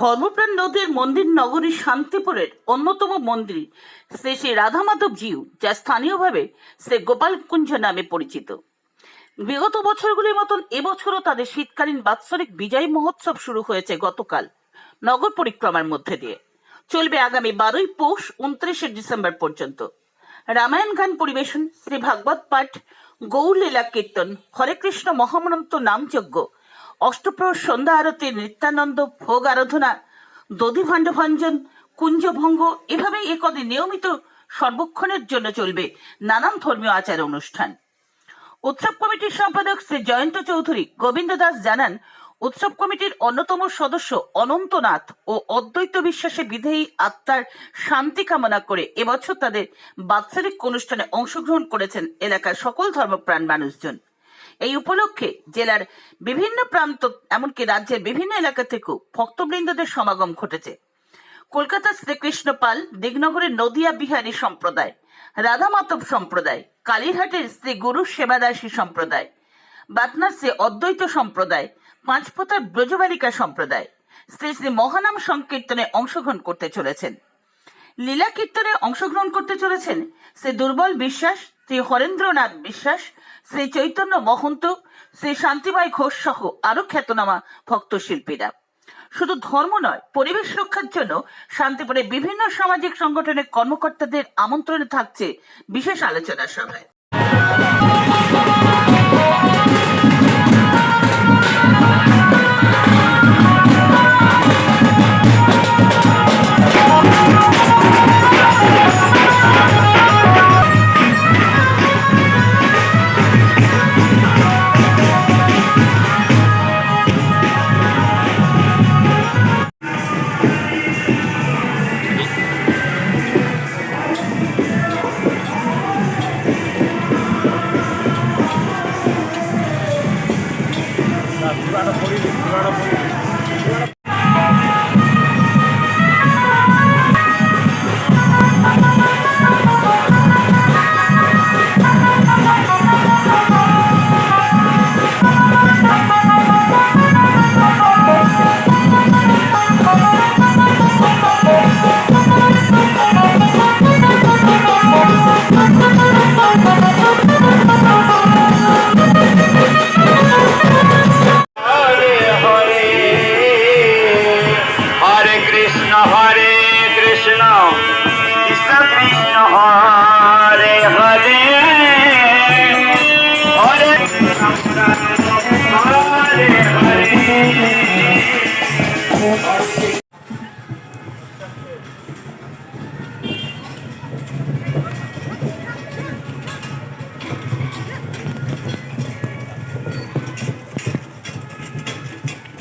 ধর্মপ্রাণ নদীর মন্দির নগরী শান্তিপুরের অন্যতম মন্দির। শ্রী শ্রী রাধা মাধব জিউ যা স্থানীয়ভাবে শ্রী গোপালকুঞ্জ নামে পরিচিত। বিগত বছরগুলির মতন এবছরও তাদের শীতকালীন বাৎসরিক বিজয় মহোৎসব শুরু হয়েছে গতকাল নগর পরিক্রমার মধ্যে দিয়ে। চলবে আগামী বারোই পৌষ উনত্রিশে ডিসেম্বর পর্যন্ত। রামায়ণ গান পরিবেশন, শ্রী ভাগবত পাঠ গৌলীলা কীর্তন, হরে কৃষ্ণ মহামন্ত্র নামযজ্ঞ অষ্টপ্রহর সন্ধ্যা আরতি নিত্যানন্দ ভোগ আরাধনা দধিভাণ্ড ভঞ্জন কুঞ্জভঙ্গ এভাবেই একদিন নিয়মিত সর্বক্ষণের জন্য চলবে নানান ধর্মীয় আচার অনুষ্ঠান। উৎসব কমিটির সম্পাদক শ্রী জয়ন্ত চৌধুরী গোবিন্দ দাস জানান, উৎসব কমিটির অন্যতম সদস্য অনন্তনাথ ও অদ্বৈত বিশ্বাসে বিধেয়ী আত্মার শান্তি কামনা করে এবছর তাদের বাৎসরিক অনুষ্ঠানে অংশগ্রহণ করেছেন এলাকার সকল ধর্মপ্রাণ মানুষজন। এই উপলক্ষে জেলার বিভিন্ন প্রান্ত, এমনকি রাজ্যের বিভিন্ন এলাকা থেকেও ভক্তবৃন্দদের সমাগম ঘটেছে। কলকাতার শ্রীকৃষ্ণ পাল, দিগনগরের নদিয়া বিহারী সম্প্রদায়, রাধা মাধব সম্প্রদায়, কালীরহাটের শ্রী গুরু সেবাদাসী সম্প্রদায়, বাতনার শ্রী অদ্বৈত সম্প্রদায়, পাঁচপোতার ব্রজবালিকা সম্প্রদায়, শ্রী শ্রী মহানাম সংকীর্তনে অংশগ্রহণ করতে চলেছেন। লীলা কীর্তনে অংশগ্রহণ করতে চলেছেন শ্রী দুর্বল বিশ্বাস শ্রী হরেন্দ্রনাথ বিশ্বাস, শ্রী চৈতন্য মহন্ত, শ্রী শান্তিবাই ঘোষ সহ আরও খ্যাতনামা ভক্ত শিল্পীরা। শুধু ধর্ম নয়, পরিবেশ রক্ষার জন্য শান্তিপুরে বিভিন্ন সামাজিক সংগঠনের কর্মকর্তাদের আমন্ত্রণে থাকছে বিশেষ আলোচনা সভায়। சிவான பொழிவு சிவான பொழிவு சிவான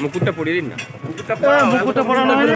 মুকুটটা পরিয়ে দিন না। মুকুটটা পরানো হয়নি।